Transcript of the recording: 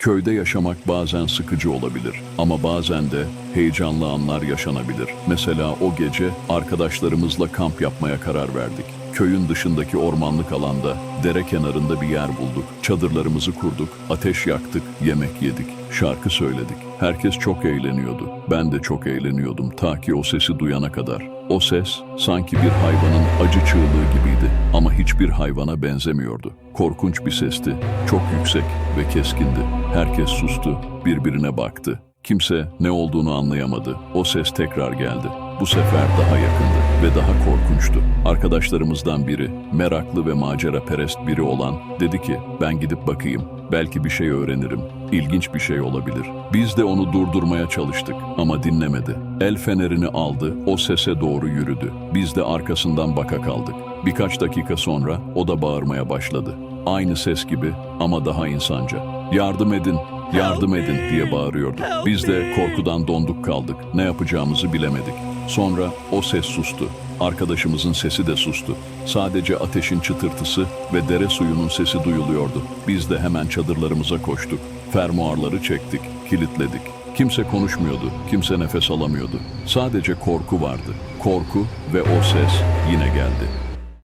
Köyde yaşamak bazen sıkıcı olabilir ama bazen de heyecanlı anlar yaşanabilir. Mesela o gece arkadaşlarımızla kamp yapmaya karar verdik. Köyün dışındaki ormanlık alanda, dere kenarında bir yer bulduk. Çadırlarımızı kurduk, ateş yaktık, yemek yedik, şarkı söyledik. Herkes çok eğleniyordu. Ben de çok eğleniyordum ta ki o sesi duyana kadar. O ses sanki bir hayvanın acı çığlığı gibiydi ama hiçbir hayvana benzemiyordu. Korkunç bir sesti, çok yüksek ve keskindi. Herkes sustu, birbirine baktı. Kimse ne olduğunu anlayamadı. O ses tekrar geldi. Bu sefer daha yakındı ve daha korkunçtu. Arkadaşlarımızdan biri, meraklı ve macera perest biri olan, dedi ki ben gidip bakayım. Belki bir şey öğrenirim. İlginç bir şey olabilir. Biz de onu durdurmaya çalıştık ama dinlemedi. El fenerini aldı, o sese doğru yürüdü. Biz de arkasından baka kaldık. Birkaç dakika sonra o da bağırmaya başladı. Aynı ses gibi ama daha insanca. Yardım edin, yardım edin diye bağırıyordu. Biz de korkudan donduk kaldık. Ne yapacağımızı bilemedik. Sonra o ses sustu. Arkadaşımızın sesi de sustu. Sadece ateşin çıtırtısı ve dere suyunun sesi duyuluyordu. Biz de hemen çadırlarımıza koştuk. Fermuarları çektik, kilitledik. Kimse konuşmuyordu, kimse nefes alamıyordu. Sadece korku vardı. Korku ve o ses yine geldi.